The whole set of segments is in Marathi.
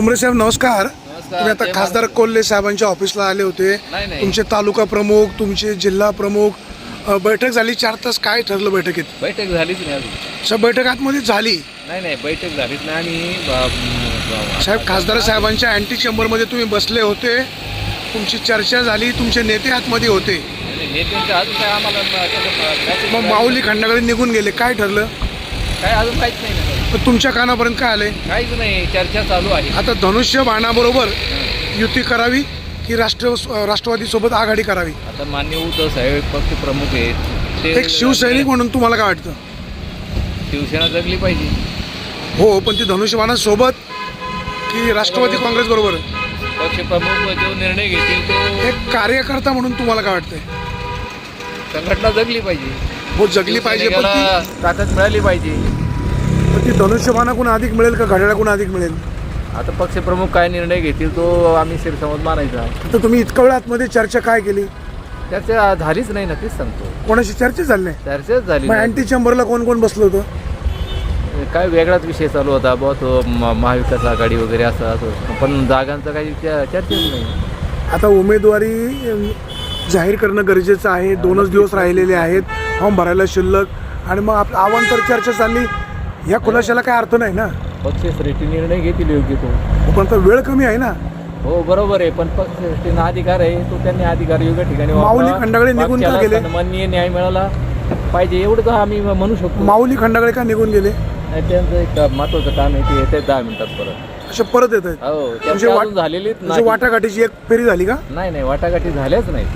डुमरे साहेब नमस्कार. तुम्ही आता खासदार कोल्हे साहेबांच्या ऑफिसला आले होते. तुमचे तालुका प्रमुख तुमचे जिल्हा प्रमुख बैठक झाली. चार तास काय ठरलं बैठकीत? बैठक झालीच नाही अजून. अच्छा बैठक आतमध्ये झाली. नाही नाही बैठक झालीच नाही आणि साहेब खासदार साहेबांच्या अँटी चेंबरमध्ये तुम्ही बसले होते. तुमची चर्चा झाली. तुमचे नेते आतमध्ये होते. मग माऊली खंडाकडे निघून गेले. काय ठरलं? काय अजून काहीच नाही ना. पण तुमच्या कानापर्यंत काय आले काहीच नाही चर्चा चालू आहे. आता धनुष्य बाणाबरोबर युती करावी की राष्ट्र राष्ट्रवादी सोबत आघाडी करावी? आता मान्य उद्धव साहेब पक्ष प्रमुख आहेत. ते एक शिवसैनिक म्हणून तुम्हाला काय वाटतं? शिवसेना जगली पाहिजे. हो पण ती धनुष्यबाणा सोबत की राष्ट्रवादी काँग्रेस बरोबर? पक्ष प्रमुख जो निर्णय घेतील तो एक कार्यकर्ता म्हणून तुम्हाला काय वाटतंय? संघटना जगली पाहिजे. हो जगली पाहिजे पण ती ताकद मिळाली पाहिजे. पण ती धनुष्यबाणाकडून अधिक मिळेल का घड्याळाकडून अधिक मिळेल? आता पक्ष प्रमुख काय निर्णय घेतील तो आम्ही शिरसमज मानायचा तर तुम्ही इतक्या वेळ आतमध्ये चर्चा काय केली? चर्चा झालीच नाही ना तेच सांगतो. कोणाशी चर्चा झाली नाही? चर्चाच झाली मग नाही. अँटी चेंबरला कोण कोण बसलं होतं? काय वेगळाच विषय चालू होता बुवा तो म- महाविकास आघाडी वगैरे असं असं. पण जागांचं काही च- चर्चेच नाही. आता उमेदवारी जाहीर करणं गरजेचं आहे. दोनच दिवस राहिलेले आहेत. फॉर्म भरायला शिल्लक. आणि मग आपलं आव्हान तर चर्चा चालली. ह्या खुलाशाला काय अर्थ नाही ना? पक्ष श्रेष्ठी निर्णय घेतील योग्य तो. पण आता वेळ कमी आहे ना? हो बरोबर आहे. पण पक्ष श्रेष्ठींना अधिकार आहे. तो त्यांनी अधिकार योग्य ठिकाणी माऊली वापरावा. खंडागळे निघून का पक्षाला गेले? सन्माननीय न्याय मिळाला पाहिजे एवढं तर आम्ही म्हणू शकतो. माऊली खंडागळे का निघून गेले? आणि त्यांचं एक महत्वाचं काम आहे ते येते दहा मिनिटात परत. असे परत येत आहेत? हो म्हणजे त्यांची वाट- अजून झालेलीच म्हणजे नाही वाटाघाटीची एक फेरी झाली का? नाही नाही वाटाघाटी झाल्याच नाही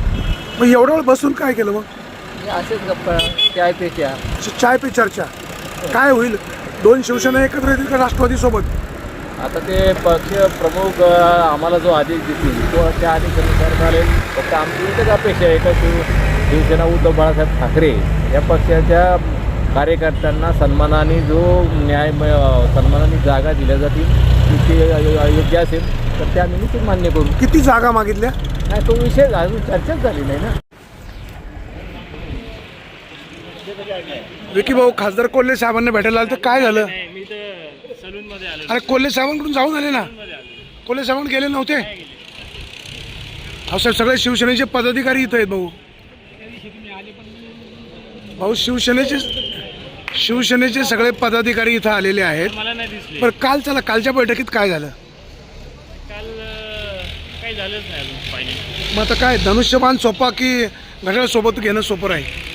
मग एवढा वेळ बसून काय केलं मग? असेच गप्पा त्या पे त्या चाय पे चर्चा. काय होईल? दोन शिवसेना एकत्र येतील का राष्ट्रवादी सोबत? आता ते पक्ष प्रमुख आम्हाला जो आदेश देतील तो त्या आदेशानुसार चालेल. फक्त आमची एकच अपेक्षा आहे का शिव शिवसेना उद्धव बाळासाहेब ठाकरे या पक्षाच्या कार्यकर्त्यांना सन्मानाने जो न्याय सन्मानाने जागा दिल्या जातील ती ते अ- योग्य असेल तर ते आम्ही निश्चित मान्य करू. किती जागा मागितल्या? नाही तो विषय अजून चर्चाच झाली नाही ना. विकी भाऊ खासदार कोल्हे साहेबांना भेटायला आलं तर काय झालं? मी तर सलून मध्ये आलो अरे कोल्हे साहेबांकडून जाऊन आले ना? कोल्हे साहेबांकडे गेले नव्हते? अहो साहेब सगळे शिवसेनेचे पदाधिकारी इथं आहेत भाऊ. भाऊ शिवसेनेचे शिवसेनेचे सगळे पदाधिकारी इथं आलेले आहेत. मला नाही दिसले. पण काल चला कालच्या बैठकीत काय झालं? काल अं, काही झालंच नाही अजून फायनल मग आता काय धनुष्यबाण सोपा की घड्याळ सोबत घेणं सोपं राहील?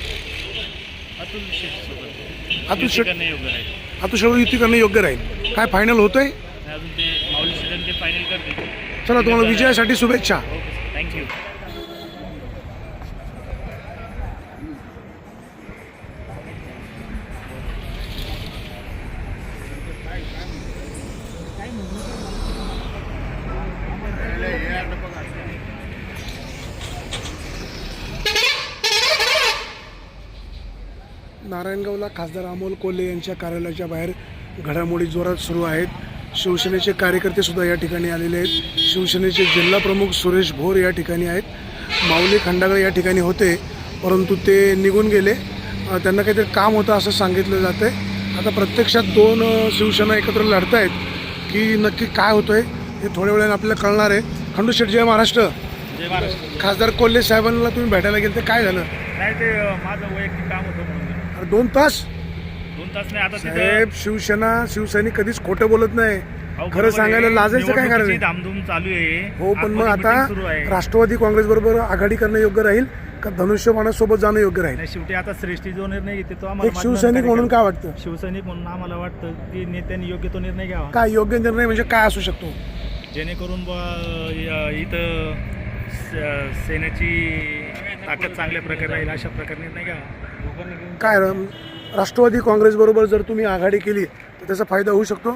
अतुल नाही. योग्य राहील युती करणं योग्य राहील. काय फायनल होतंय? आणि अजून ते माऊली शेटन ते फायनल करते चला तुम्हाला विजयासाठी शुभेच्छा. थँक्यू नारायणगावला खासदार अमोल कोल्हे यांच्या कार्यालयाच्या बाहेर घडामोडी जोरात सुरू आहेत. शिवसेनेचे कार्यकर्ते सुद्धा या ठिकाणी आलेले आहेत. शिवसेनेचे जिल्हा प्रमुख सुरेश भोर या ठिकाणी आहेत. माऊली खंडागळे या ठिकाणी होते परंतु ते निघून गेले. त्यांना काहीतरी काम होतं असं सांगितलं जातं आहे आता प्रत्यक्षात दोन शिवसेना एकत्र लढत आहेत की नक्की काय होतं आहे हे थोड्या वेळाने आपल्याला कळणार आहे. खंडू शेठ जय महाराष्ट्र. जय महाराष्ट्र. खासदार कोल्हे साहेबांना तुम्ही भेटायला गेले ते काय झालं? नाही ते माझं वैयक्तिक काम होतं म्हणून. अरे दोन तास? दोन तास नाही आता साहेब शिवसेना शिवसैनिक कधीच खोटं बोलत नाही. खरं आहे. सांगायला लाजायचं काय कारण निवडणुकीची आहे? धामधूम चालू आहे. हो पण मग आतमध्ये आता meeting सुरू आहे. राष्ट्रवादी काँग्रेस बरोबर आघाडी करणं योग्य राहील का धनुष्यबाणासोबत जाणं योग्य राहील? नाही, शेवटी आता श्रेष्ठी जो निर्णय घेते तो एक आम्हाला शिवसैनिक मान्य म्हणून काय वाटतं? शिवसैनिक म्हणून आम्हाला वाटतं की नेत्यांनी योग्य तो निर्णय घ्यावा. काय योग्य निर्णय म्हणजे काय असू शकतो? जेणेकरून बुवा, य- इथं स- सेनेची ताकद चांगल्या प्रकारे राहील अशा प्रकारे निर्णय घ्यावा. काय राष्ट्रवादी काँग्रेस बरोबर जर तुम्ही आघाडी केली तर त्याचा फायदा होऊ शकतो?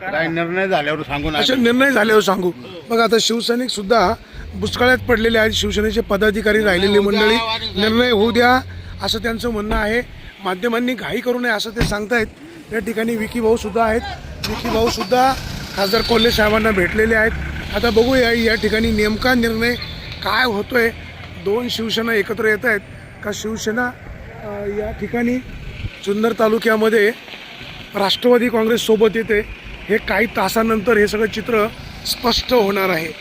काय निर्णय झाल्यावर सांगून असे निर्णय झाल्यावर सांगू. मग आता शिवसैनिक सुद्धा बुचकाळ्यात पडलेले आहेत शिवसेनेचे पदाधिकारी राहिलेली मंडळी. निर्णय होऊ द्या असं त्यांचं म्हणणं आहे. माध्यमांनी घाई करू नये असं ते सांगतायत. त्या ठिकाणी विकी भाऊ सुद्धा आहेत. विकी भाऊ सुद्धा खासदार कोल्हे साहेबांना भेटलेले आहेत. आता बघूया या ठिकाणी नेमका निर्णय काय होतोय? दोन शिवसेना एकत्र येत आहेत का शिवसेना या ठिकाणी जुन्नर तालुक्यामध्ये राष्ट्रवादी काँग्रेससोबत येते. हे काही तासानंतर हे सगळं चित्र स्पष्ट होणार आहे.